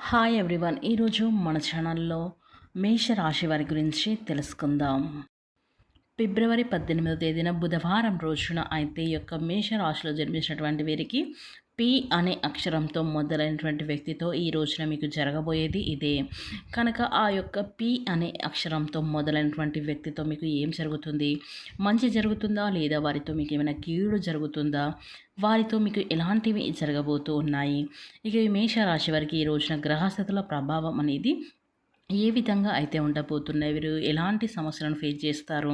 Hi everyone ఈరోజు మన ఛానల్లో మేష రాశి వారి గురించి తెలుసుకుందాం. ఫిబ్రవరి పద్దెనిమిదో తేదీన బుధవారం రోజున అయితే ఈ యొక్క మేష రాశిలో జన్మించినటువంటి వీరికి పి అనే అక్షరంతో మొదలైనటువంటి వ్యక్తితో ఈ రోజున మీకు జరగబోయేది ఇదే. కనుక ఆ యొక్క పి అనే అక్షరంతో మొదలైనటువంటి వ్యక్తితో మీకు ఏం జరుగుతుంది? మంచి జరుగుతుందా? లేదా వారితో మీకు ఏమైనా కీడు జరుగుతుందా? వారితో మీకు ఎలాంటివి జరగబోతూ ఉన్నాయి? ఇక ఈ మేషరాశి వారికి ఈ రోజున గ్రహస్థితుల ప్రభావం అనేది ఏ విధంగా అయితే ఉండబోతున్నాయి? వీరు ఎలాంటి సమస్యలను ఫేస్ చేస్తారు?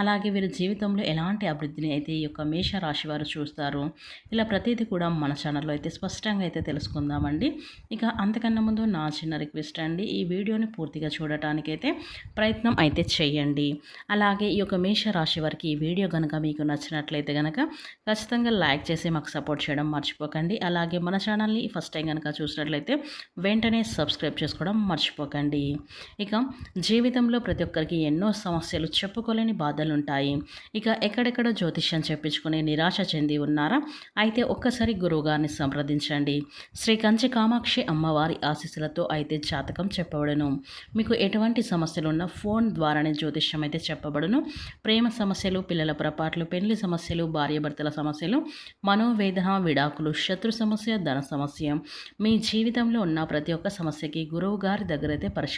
అలాగే వీరి జీవితంలో ఎలాంటి అభివృద్ధిని అయితే ఈ యొక్క మేషరాశి వారు చూస్తారు? ఇలా ప్రతిదీ కూడా మన ఛానల్లో అయితే స్పష్టంగా అయితే తెలుసుకుందామండి. ఇక అంతకన్నా ముందు నా చిన్న రిక్వెస్ట్ అండి. ఈ వీడియోని పూర్తిగా చూడటానికైతే ప్రయత్నం అయితే చేయండి. అలాగే ఈ యొక్క మేషరాశి వారికి ఈ వీడియో కనుక మీకు నచ్చినట్లయితే కనుక ఖచ్చితంగా లైక్ చేసి మాకు సపోర్ట్ చేయడం మర్చిపోకండి. అలాగే మన ఛానల్ని ఫస్ట్ టైం కనుక చూసినట్లయితే వెంటనే సబ్స్క్రైబ్ చేసుకోవడం మర్చిపోకండి. ఇక జీవితంలో ప్రతి ఒక్కరికి ఎన్నో సమస్యలు చెప్పుకోలేని బాధలు ఉంటాయి ఇక ఎక్కడెక్కడ జ్యోతిష్యం చెప్పించుకుని నిరాశ చెంది ఉన్నారా? అయితే ఒక్కసారి గురువుగారిని సంప్రదించండి. శ్రీ కంచి కామాక్షి అమ్మవారి ఆశీస్సులతో అయితే జాతకం చెప్పబడును. మీకు ఎటువంటి సమస్యలు ఉన్నా ఫోన్ ద్వారానే జ్యోతిష్యం అయితే చెప్పబడును. ప్రేమ సమస్యలు పిల్లల పొరపాట్లు పెళ్ళి సమస్యలు భార్యాభర్తల సమస్యలు మనోవేదన విడాకులు శత్రు సమస్య ధన సమస్య. మీ జీవితంలో ఉన్న ప్రతి ఒక్క సమస్యకి గురువు గారి దగ్గర అయితే పరిష్కారం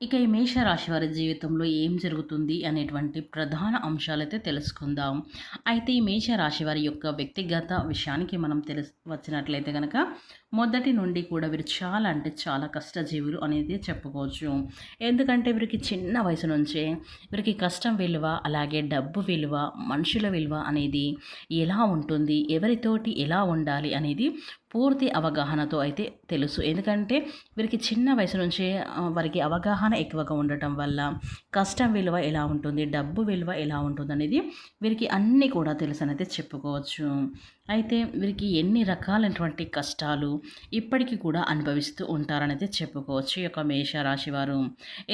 ఇక ఈ మేషరాశి వారి జీవితంలో ఏం జరుగుతుంది అనేటువంటి ప్రధాన అంశాలైతే తెలుసుకుందాం. అయితే ఈ మేషరాశి వారి యొక్క వ్యక్తిగత విషయానికి మనం తెలుసు వచ్చినట్లయితే కనుక మొదటి నుండి కూడా వీరు చాలా అంటే చాలా కష్టజీవులు అనేది చెప్పుకోవచ్చు. ఎందుకంటే వీరికి చిన్న వయసు నుంచే వీరికి కష్టం విలువ అలాగే డబ్బు విలువ మనుషుల విలువ అనేది ఎలా ఉంటుంది ఎవరితోటి ఎలా ఉండాలి అనేది పూర్తి అవగాహనతో అయితే తెలుసు. ఎందుకంటే వీరికి చిన్న వయసు నుంచే వారికి అవగాహన ఎక్కువగా ఉండటం వల్ల కష్టం విలువ ఎలా ఉంటుంది డబ్బు విలువ ఎలా ఉంటుంది అనేది వీరికి అన్నీ కూడా తెలుసు అనేది చెప్పుకోవచ్చు. అయితే వీరికి ఎన్ని రకాలైనటువంటి కష్టాలు ఇప్పటికీ కూడా అనుభవిస్తూ ఉంటారనేది చెప్పుకోవచ్చు ఈ యొక్క మేషరాశి వారు.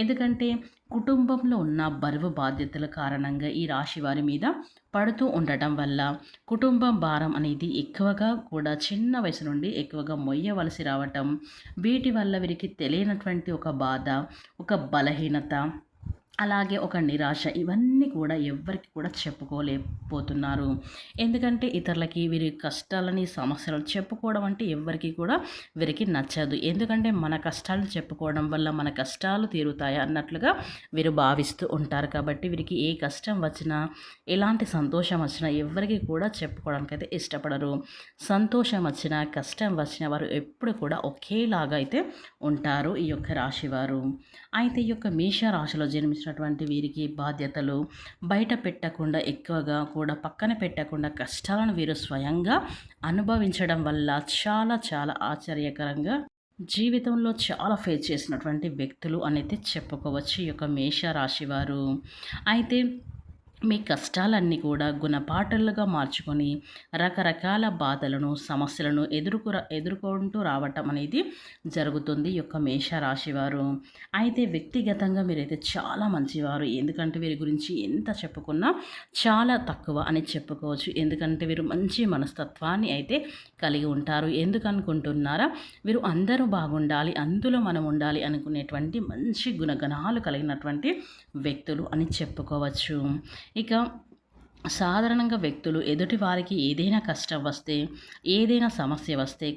ఎందుకంటే కుటుంబంలో ఉన్న బరువు బాధ్యతల కారణంగా ఈ రాశి వారి మీద పడుతూ ఉండటం వల్ల కుటుంబం భారం అనేది ఎక్కువగా కూడా చిన్న వయసు నుండి ఎక్కువగా మొయ్యవలసి రావటం వీటి వల్ల వీరికి తెలియనటువంటి ఒక బాధ ఒక బలహీనత అలాగే ఒక నిరాశ ఇవన్నీ కూడా ఎవ్వరికి కూడా చెప్పుకోలేకపోతున్నారు. ఎందుకంటే ఇతరులకి వీరి కష్టాలని సమస్యలు చెప్పుకోవడం అంటే ఎవ్వరికి కూడా వీరికి నచ్చదు. ఎందుకంటే మన కష్టాలను చెప్పుకోవడం వల్ల మన కష్టాలు తీరుతాయి అన్నట్లుగా వీరు భావిస్తూ ఉంటారు. కాబట్టి వీరికి ఏ కష్టం వచ్చినా ఎలాంటి సంతోషం వచ్చినా ఎవరికి కూడా చెప్పుకోవడానికి అయితే ఇష్టపడరు. సంతోషం వచ్చినా కష్టం వచ్చినా వారు ఎప్పుడు కూడా ఒకేలాగా అయితే ఉంటారు ఈ యొక్క రాశివారు అయితే ఈ యొక్క మీష రాశిలో జన్మించిన సంబంధించినటువంటి వీరికి బాధ్యతలు బయట పెట్టకుండా ఎక్కువగా కూడా పక్కన పెట్టకుండా కష్టాలను వీరు స్వయంగా అనుభవించడం వల్ల చాలా చాలా ఆశ్చర్యకరంగా జీవితంలో చాలా ఫేస్ చేసినటువంటి వ్యక్తులు అనేది చెప్పుకోవచ్చు ఈ యొక్క మేష రాశివారు అయితే మీ కష్టాలన్నీ కూడా గుణపాఠాలుగా మార్చుకొని రకరకాల బాధలను సమస్యలను ఎదుర్కొ ఎదుర్కొంటూ రావటం అనేది జరుగుతుంది ఈ యొక్క మేషరాశి వారు. అయితే వ్యక్తిగతంగా మీరైతే చాలా మంచివారు. ఎందుకంటే వీరి గురించి ఎంత చెప్పుకున్నా చాలా తక్కువ అని చెప్పుకోవచ్చు. ఎందుకంటే వీరు మంచి మనస్తత్వాన్ని అయితే కలిగి ఉంటారు. ఎందుకనుకుంటున్నారా? వీరు అందరూ బాగుండాలి అందులో మనం ఉండాలి అనుకునేటువంటి మంచి గుణగణాలు కలిగినటువంటి వ్యక్తులు అని చెప్పుకోవచ్చు. ఇక సాధారణంగా వ్యక్తులు ఎదుటి వారికి ఏదైనా కష్టం వస్తే ఏదైనా సమస్య వస్తే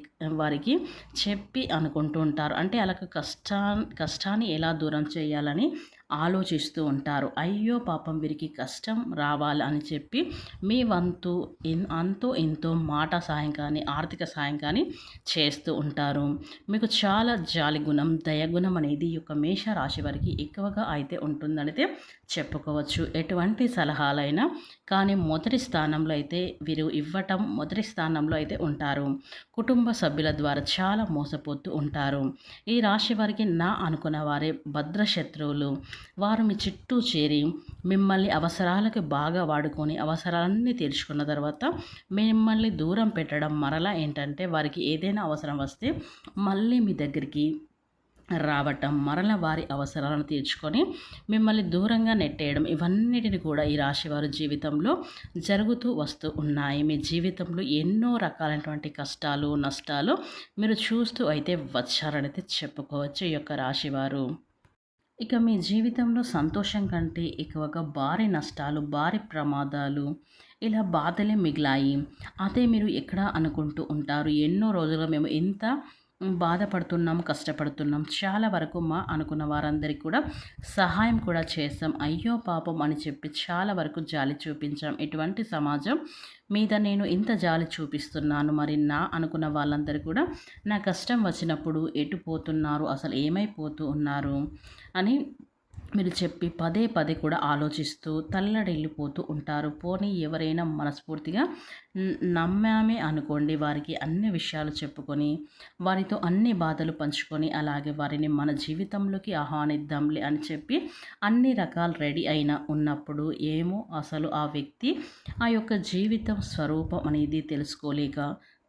వారికి చెప్పి అనుకుంటూ ఉంటారు. అంటే అలా కష్టా కష్టాన్ని ఎలా దూరం చేయాలని ఆలోచిస్తూ ఉంటారు. అయ్యో పాపం వీరికి కష్టం రావాలి అని చెప్పి మీ వంతు ఇన్ అంతో ఇంతో మాట సాయం కానీ ఆర్థిక సాయం కానీ చేస్తూ ఉంటారు. మీకు చాలా జాలి గుణం దయగుణం అనేది ఈ యొక్క మేష రాశి వారికి ఎక్కువగా అయితే ఉంటుందనైతే చెప్పుకోవచ్చు. ఎటువంటి సలహాలైనా కానీ మొదటి స్థానంలో అయితే వీరు ఇవ్వటం మొదటి స్థానంలో అయితే ఉంటారు. కుటుంబ సభ్యుల ద్వారా చాలా మోసపోతూ ఉంటారు. ఈ రాశి వారికి నా అనుకున్న వారే భద్ర శత్రువులు వారు మీ చుట్టూ చేరి మిమ్మల్ని అవసరాలకు బాగా వాడుకొని అవసరాలన్నీ తీర్చుకున్న తర్వాత మిమ్మల్ని దూరం పెట్టడం మరలా ఏంటంటే వారికి ఏదైనా అవసరం వస్తే మళ్ళీ మీ దగ్గరికి రావటం మరల వారి అవసరాలను తీర్చుకొని మిమ్మల్ని దూరంగా నెట్టేయడం ఇవన్నిటిని కూడా ఈ రాశివారి జీవితంలో జరుగుతూ వస్తూ ఉన్నాయి. మీ జీవితంలో ఎన్నో రకాలైనటువంటి కష్టాలు నష్టాలు మీరు చూస్తూ అయితే వచ్చారనైతే చెప్పుకోవచ్చు ఈ యొక్క రాశివారు. ఇక మీ జీవితంలో సంతోషం కంటే ఎక్కువగా భారీ నష్టాలు భారీ ప్రమాదాలు ఇలా బాధలే మిగిలాయి. అదే మీరు ఎక్కడ అనుకుంటూ ఉంటారు. ఎన్నో రోజులుగా మేము ఎంత బాధపడుతున్నాం కష్టపడుతున్నాం. చాలా వరకు మా అనుకున్న వారందరికీ కూడా సహాయం కూడా చేస్తాం అయ్యో పాపం అని చెప్పి చాలా వరకు జాలి చూపించాం. ఇటువంటి సమాజం మీద నేను ఇంత జాలి చూపిస్తున్నాను. మరి నా అనుకున్న వాళ్ళందరూ కూడా నా కష్టం వచ్చినప్పుడు ఎటు పోతున్నారు? అసలు ఏమైపోతూ ఉన్నారు? అని మీరు చెప్పి పదే పదే కూడా ఆలోచిస్తూ తల్లడిల్లిపోతూ ఉంటారు. పోనీ ఎవరైనా మనస్ఫూర్తిగా నమ్మామే అనుకోండి వారికి అన్ని విషయాలు చెప్పుకొని వారితో అన్ని బాధలు పంచుకొని అలాగే వారిని మన జీవితంలోకి ఆహ్వానిద్దాంలే అని చెప్పి అన్ని రకాలు రెడీ అయిన ఉన్నప్పుడు ఏమో అసలు ఆ వ్యక్తి ఆ యొక్క జీవితం స్వరూపం అనేది తెలుసుకోలేక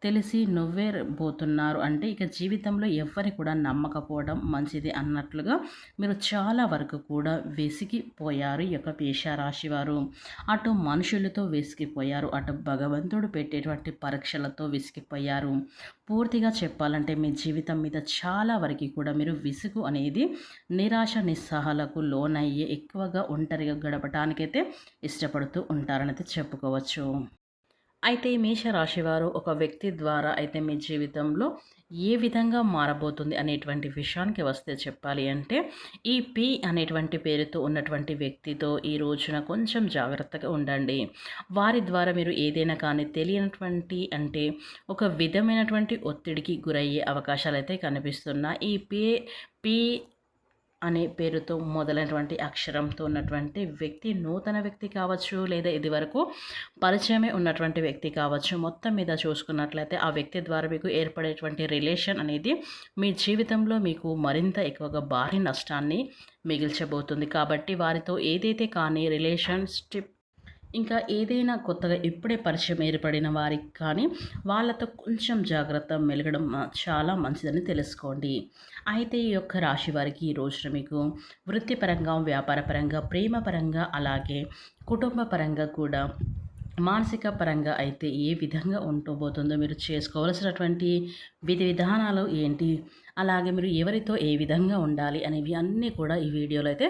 తెలిసి నువ్వే పోతున్నారు అంటే ఇక జీవితంలో ఎవరిని కూడా నమ్మకపోవడం మంచిది అన్నట్లుగా మీరు చాలా వరకు కూడా వెసిగిపోయారు ఈ యొక్క పేషారాశి వారు. అటు మనుషులతో వెసిగిపోయారు అటు భగవంతుడు పెట్టేటువంటి పరీక్షలతో విసిగిపోయారు. పూర్తిగా చెప్పాలంటే మీ జీవితం మీద చాలా వరకు కూడా మీరు విసుగు అనేది నిరాశ నిస్సహాలకు లోనయ్యే ఎక్కువగా ఒంటరిగా గడపటానికైతే ఇష్టపడుతూ ఉంటారని అయితే చెప్పుకోవచ్చు. అయితే మేషరాశి రాశివారు ఒక వ్యక్తి ద్వారా అయితే మీ జీవితంలో ఏ విధంగా మారబోతుంది అనేటువంటి విషయానికి వస్తే చెప్పాలి అంటే ఈ పి అనేటువంటి పేరుతో ఉన్నటువంటి వ్యక్తితో ఈ రోజున కొంచెం జాగ్రత్తగా ఉండండి. వారి ద్వారా మీరు ఏదైనా కానీ తెలియనటువంటి అంటే ఒక విధమైనటువంటి ఒత్తిడికి గురయ్యే అవకాశాలు అయితే కనిపిస్తున్నాయి ఈ పి పి అనే పేరుతో మొదలైనటువంటి అక్షరంతో ఉన్నటువంటి వ్యక్తి నూతన వ్యక్తి కావచ్చు లేదా ఇది వరకు పరిచయమే ఉన్నటువంటి వ్యక్తి కావచ్చు. మొత్తం మీద చూసుకున్నట్లయితే ఆ వ్యక్తి ద్వారా మీకు ఏర్పడేటువంటి రిలేషన్ అనేది మీ జీవితంలో మీకు మరింత ఎక్కువగా భారీ నష్టాన్ని మిగిల్చబోతుంది. కాబట్టి వారితో ఏదైతే కానీ రిలేషన్షిప్ ఇంకా ఏదైనా కొత్తగా ఇప్పుడే పరిచయం ఏర్పడిన వారికి కానీ వాళ్ళతో కొంచెం జాగ్రత్త మెలగడం చాలా మంచిదని తెలుసుకోండి. అయితే ఈ యొక్క రాశి వారికి ఈ రోజున మీకు వృత్తిపరంగా వ్యాపారపరంగా ప్రేమపరంగా అలాగే కుటుంబ పరంగా కూడా మానసిక పరంగా అయితే ఏ విధంగా ఉంటూపోతుందో మీరు చేసుకోవాల్సినటువంటి విధి విధానాలు ఏంటి? అలాగే మీరు ఎవరితో ఏ విధంగా ఉండాలి అనేవి అన్నీ కూడా ఈ వీడియోలో అయితే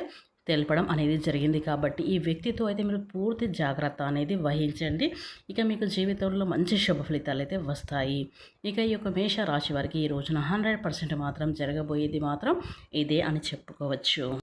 తెలపడం అనేది జరిగింది కాబట్టి ఈ వ్యక్తితో అయితే మీరు పూర్తి జాగ్రత్త అనేది వహించండి. ఇక మీకు జీవితంలో మంచి శుభ ఫలితాలు అయితే వస్తాయి. ఇక ఈ యొక్క మేష రాశి వారికి ఈ రోజున హండ్రెడ్ పర్సెంట్ మాత్రం జరగబోయేది మాత్రం ఇదే అని చెప్పుకోవచ్చు.